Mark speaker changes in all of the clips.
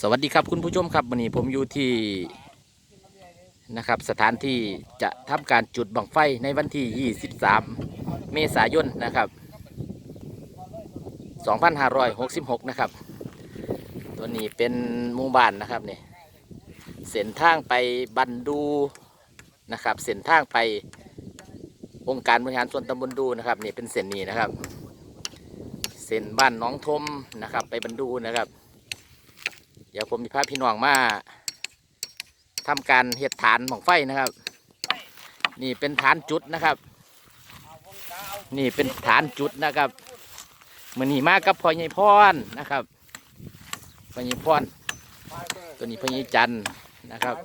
Speaker 1: สวัสดีครับคุณผู้ชมครับวันนี้ผมอยู่ที่นะครับสถานที่จะทำการจุดบังไฟในวันที่ 23 เมษายนนะครับ 2566 นะครับ ตัวนี้เป็นมู่บ้านนะครับนี่เส้นทางไปบันดูนะครับเส้นทางไปองค์การบริหารส่วนตำบลดูนะครับนี่เป็นเส้นนี้นะครับ เส้นบ้านน้องทมนะครับ ไปบันดูนะครับ เดี๋ยวผมมีพาพี่น้องมาทำการเห็ดฐานหมองไฟนะครับ นี่เป็นฐานจุดนะครับ นี่เป็นฐานจุดนะครับมือนีมากับพ่อใหญ่พรนะครับพ่อใหญ่พรตัวนี้พ่อใหญ่จันทร์ นะครับ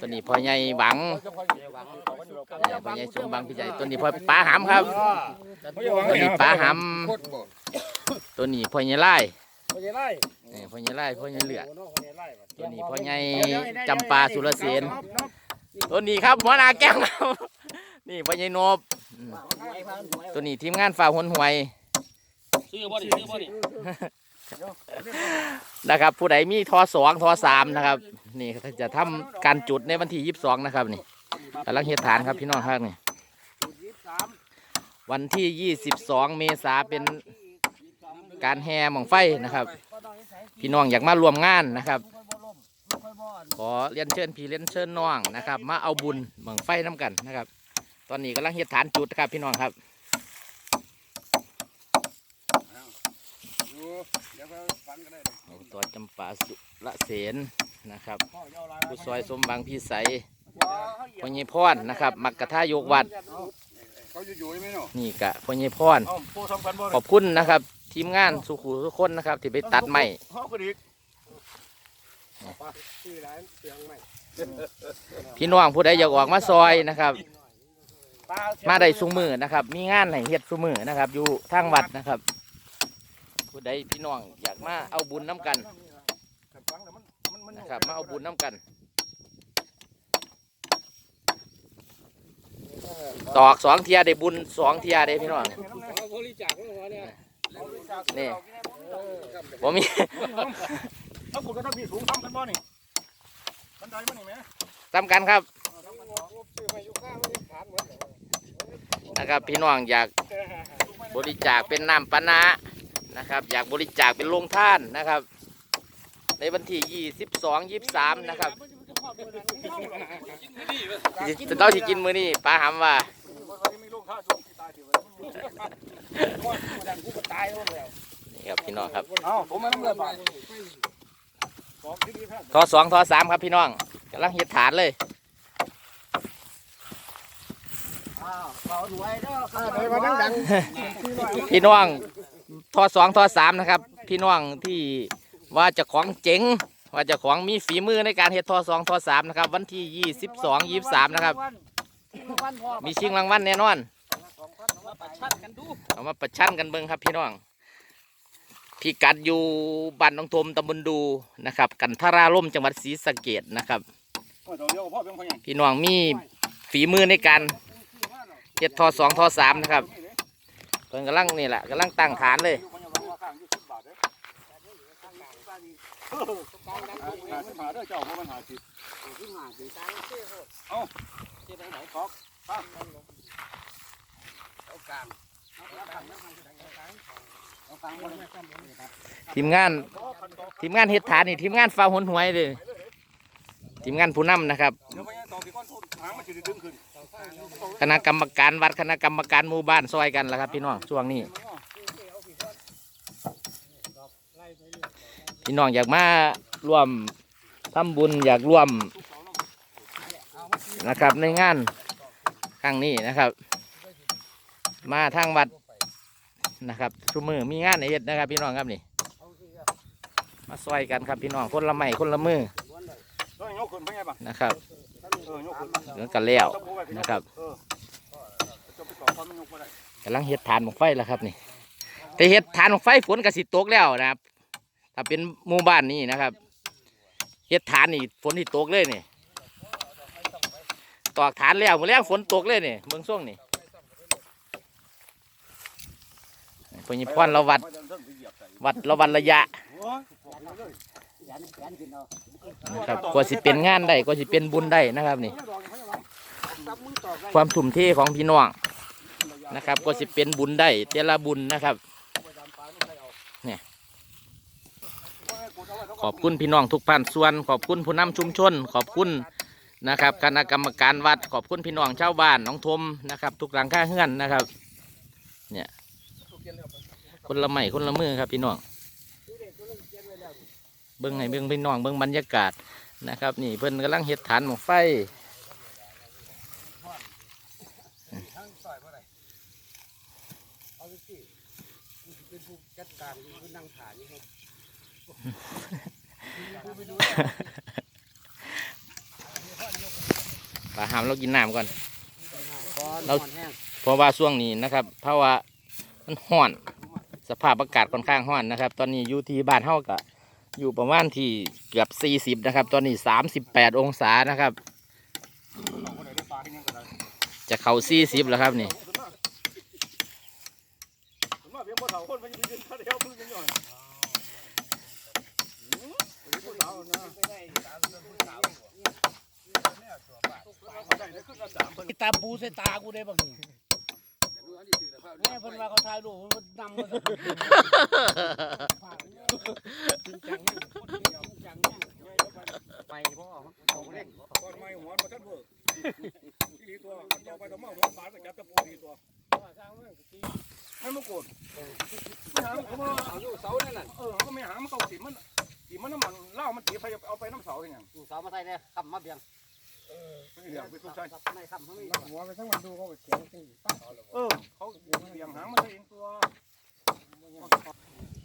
Speaker 1: ตัวนี้พ่อใหญ่หวังพ่อใหญ่สมบังพี่ใหญ่ตัวนี้พ่อป้าหำครับ ตัวนี้ป้าหำตัวนี้พ่อใหญ่ไล่
Speaker 2: พ่อใหญ่ไร่
Speaker 1: พ่อใหญ่ไล่พ่อใหญ่เหลือดตัวนี้พ่อใหญ่จำปาสุรเสนตัวนี้ครับหัวนาแก้งครับนี่พ่อใหญ่นบตัวนี้ทีมงานฝ่าหนหวย
Speaker 3: ซื้อบ่ดิซื้อบ่ดิ
Speaker 1: นะครับ ผู้ใดมีทอสองทอสามนะครับ นี่จะทำการจุดในวันที่ยี่สิบสองนะครับนี่กำลังเฮ็ดฐานครับพี่น้องครับนี่วันที่ยี่สิบสองเมษาเป็นการแห่หม่องไฟนะครับ พี่น้องอยากมารวมงานนะครับ ขอเรียนเชิญพี่เรียนเชิญน้องนะครับ มาเอาบุญหม่องไฟน้ำกันนะครับ ตอนนี้กำลังเฮ็ดฐานจุดครับพี่น้องครับ
Speaker 2: เดี๋ยวไปฟันกันได้
Speaker 1: เอาตัวจำปาสุระเสนนะครับผู้ซอยสมบังพี่ใสพ่อใหญ่พรนะครับ มักกะท่ายกวัด
Speaker 2: เขาอยู่ๆไหมเนาะ
Speaker 1: นี่กะพ่อใหญ่พร
Speaker 2: เอ้าผู้สำคัญบ่
Speaker 1: ขอบคุณนะครับ ทีมงานสุขุทุกคนนะครับ ที่ไปตัดไม้
Speaker 2: เฮาก็ดีชื่อร้านเสียงใหม่
Speaker 1: พี่น้องผู้ใดอยากออกมาซอยนะครับ มาได้สุมือนะครับ มีงานให้เฮ็ดสุมือนะครับ อยู่ทางวัดนะครับ ผู้ใดพี่น้องอยากมาเอาบุญน้ำกัน
Speaker 2: ฟังแล้วมันมันมัน
Speaker 1: นะครับมาเอาบุญน้ำกัน ตอกสองเทียได้บุญสองเทียได้พี่น้อง
Speaker 3: บริจาคหัวเนี่ย
Speaker 1: นี่ผมมี
Speaker 2: ถ้าคุณก็ต้องมีสูงทำกันบ่นี่บันไดมันนี่แหม
Speaker 1: สำคัญครับ
Speaker 2: ชื่อไม่อยู่ข้างมันถามเหมือน
Speaker 1: นะครับพี่น้องอยากบริจาคเป็นน้ำปานะ นะครับ อยากบริจาคเป็นโรงท่านนะครับ ในวันที่ยี่สิบสองยี่สิบสามนะครับจะต้องที่กินมื้อนี้ป้าหำว่า
Speaker 2: วันนี้มีลูกท่าลูกที่ตายที่วันนี้ดันกูก็ตายแล้ว
Speaker 1: นี่ครับพี่น้องครับ
Speaker 2: เอ้าผมมาน้ำเลือดป่ะสองที่นี่ท่าน
Speaker 1: ทอสองทอสามครับพี่น้องกำลังเฮ็ดฐานเลย
Speaker 2: ไปมาดังดัง
Speaker 1: พี่น้อง ทอสองทอสามนะครับ พี่น้องที่ว่าจะของเจ๋ง ว่าจะของมีฝีมือในการเฮ็ดทอสองทอสามนะครับ วันที่ยี่สิบสองยี่สิบสามนะครับ มีชิงรางวัลแน่นอน
Speaker 3: ประชันกันดู
Speaker 1: เอามาประชันกันเบิ่งครับพี่น้องพี่กัดอยู่บ้านหนองทมตำบลดูนะครับ กันทาราล่มจังหวัดศรีสะเกดนะครับ
Speaker 2: พี่น้
Speaker 1: องมีฝีมือในการเฮ็ดทอสองทอสามนะครับ เพิ่นกำลังนี่แหละกำลังตั้งฐานเลย
Speaker 2: หาสิหาเด้อเจ้าเพราะมันหาสิเอาเจ็บไหนไหนขอกป้าเอากลางเอากลาง
Speaker 1: ทีมงานทีมงานเฮ็ดฐานนี่ทีมงานฟ้าหนหวยเลยทีมงานผู้นำนะครับ
Speaker 2: เดี๋ยวไปต่อพี่ก้อนทุน
Speaker 1: คณะกรรมการวัดคณะกรรมการหมู่บ้านซอยกันแล้วครับ พี่น้องช่วงนี้ พี่น้องอยากมาร่วมทำบุญอยากร่วมนะครับ ในงานครั้งนี้นะครับ มาทางวัดนะครับชุมมือมีงานในเฮ็ดนะครับ พี่น้องครับนี่ มาซอยกันครับพี่น้องคนละไม้คนละมือ
Speaker 2: นะ
Speaker 1: ครับ
Speaker 2: เห
Speaker 1: ลือกันแล้วนะครับ
Speaker 2: กำ
Speaker 1: ลังเฮ็ดฐานหมกไฟแล้วครับนี่ แต่เฮ็ดฐานหมกไฟฝนก็สิตกแล้วนะครับ ถ้าเป็นหมู่บ้านนี้นะครับเฮ็ดฐานนี่ฝนที่ตกเลยนี่ตอกฐานแล้วเมื่อแรงฝนตกเลยนี่เบื้องช่วงนี่พญพรเราวัดวัดเราวัดระยะ
Speaker 4: นะ
Speaker 1: ครับกว่าสิเป็นงานได้กว่าสิเป็นบุญได้นะครับนี่ ความทุ่มเทของพี่น้องนะครับกว่าสิเป็นบุญได้แต่ละบุญนะครับเนี่ยขอบคุณพี่น้องทุกภาคส่วน ขอบคุณผู้นำชุมชน ขอบคุณนะครับคณะกรรมการวัดขอบคุณพี่น้องชาวบ้านน้องทมนะครับ ทุกหลังค่าเฮือนนะครับ เนี่ยคนละไม้คนละมือครับพี่น้อง เบิ้งให้เบิ้งพี่น้องเบิ้งบรรยากาศนะครับ นี่เพิ่นกำลังเฮ็ดฐานหมอกไฟ
Speaker 4: เอาสิเป็นผู้จัดการผู้นั่งถ่ายนี่ครับ
Speaker 1: ปลาหามเรากินน้ำก่อนเราเพราะว่าช่วงนี้นะครับ เพราะว่ามันห้อน สภาพอากาศค่อนข้างห้อนนะครับ ตอนนี้อยู่ที่บ้านเฮาก็ อยู่ประมาณที่เกือบ40นะครับ ตอนนี้38องศานะครับ จะเข่า40เสิบแล้วครับนี่
Speaker 4: ตาปูใส่ตากูได้บ้าง แม่เพิ่นว่าเขาถ่ายรูปมันนำมาสักจริงจังเนี่ยจริงจังเนี่ยไปพ่อเอาเล่น
Speaker 2: ก่อนไม่หัวมาท่านเบิกที่ตัวต่อไปต่อมาหัวบาดกับจับตะปูทีตัวให้มันโกรธไม่หาเขามาเอาอยู่เสานั่นน่ะเออเขาก็ไม่หามันเก่าสีมันสีมันน้ำมันเล่ามันตีไฟเอาไปน้ำเสาอย่างเงี้ย
Speaker 4: สามาใส่เลยคำมาเบียง
Speaker 2: เดี๋ยวไปสุดใจ
Speaker 4: ในคำเขาไม่
Speaker 2: หัวไปทั้งวันดูเขาเขียนจริงเออเขาเบี่ยงหางมันเองตัว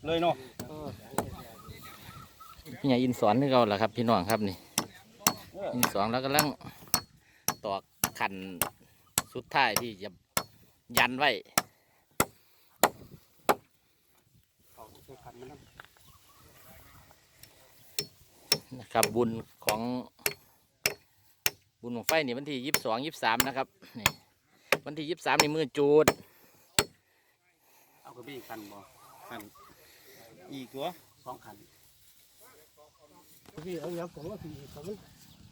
Speaker 2: เลยเนาะ
Speaker 1: พี่ใหญ่อินสอนนี่เราแหละครับ พี่น้องครับนี่อินสอนแล้วกำลังตอกขันสุดท้ายที่จะยันไว้นะครับบุญของ บุญของไฟนี่วันที่ยี่สิบสองยี่สิบสามนะครับนี่วันที่ยี่สิบสามนี่มือจูด
Speaker 4: เอากระบี่คันบ่
Speaker 2: อีกตัว
Speaker 4: สองคันพี่เอาอย่างผมว่าพี่ผม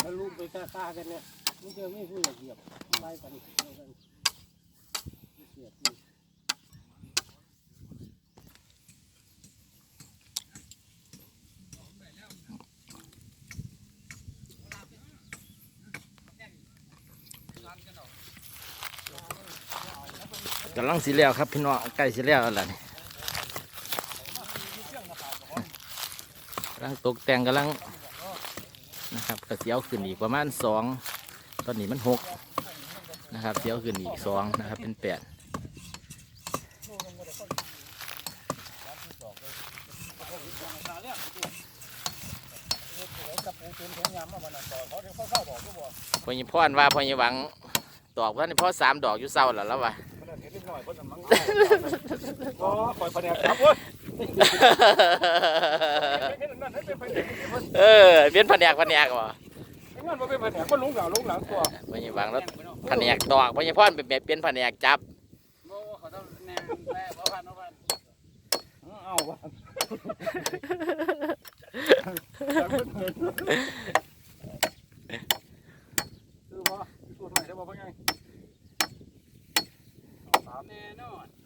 Speaker 4: มันลูกไปฆ่ากันเนี่ยมันจะไม่พูดเหยียบไปกันเสียบ
Speaker 1: กำลังสีแล้วครับพี่น้องใกล้สีแล้วแล้วล่ะนี่กำลังตกแต่งกำลังนะครับกระเสียวขึ้นอีกประมาณสองตอนนี้มันหกนะครับเสียวขึ้นอีกสองนะครับเป็นแปดพอยิพอนว่าพอยิหวังดอกว่านี่พ่อสามดอกอยู่เศร้าแล้วแล้ววะ
Speaker 2: หน่อเพราะจะมั้งก็คอยพนกครับเย
Speaker 1: เออเวียนพนักพนกวะ
Speaker 2: มันมาเป็นแผนกมันลุงหลังลุงหลังตัว
Speaker 1: ไม่ยังวางแล้วแผนกตอกไม่ยังพ่อนเป็นแบบเป็นแผนกจับ
Speaker 4: เคือว่าสูตรใหม่ได้บอกว่า
Speaker 2: ไง Off and on.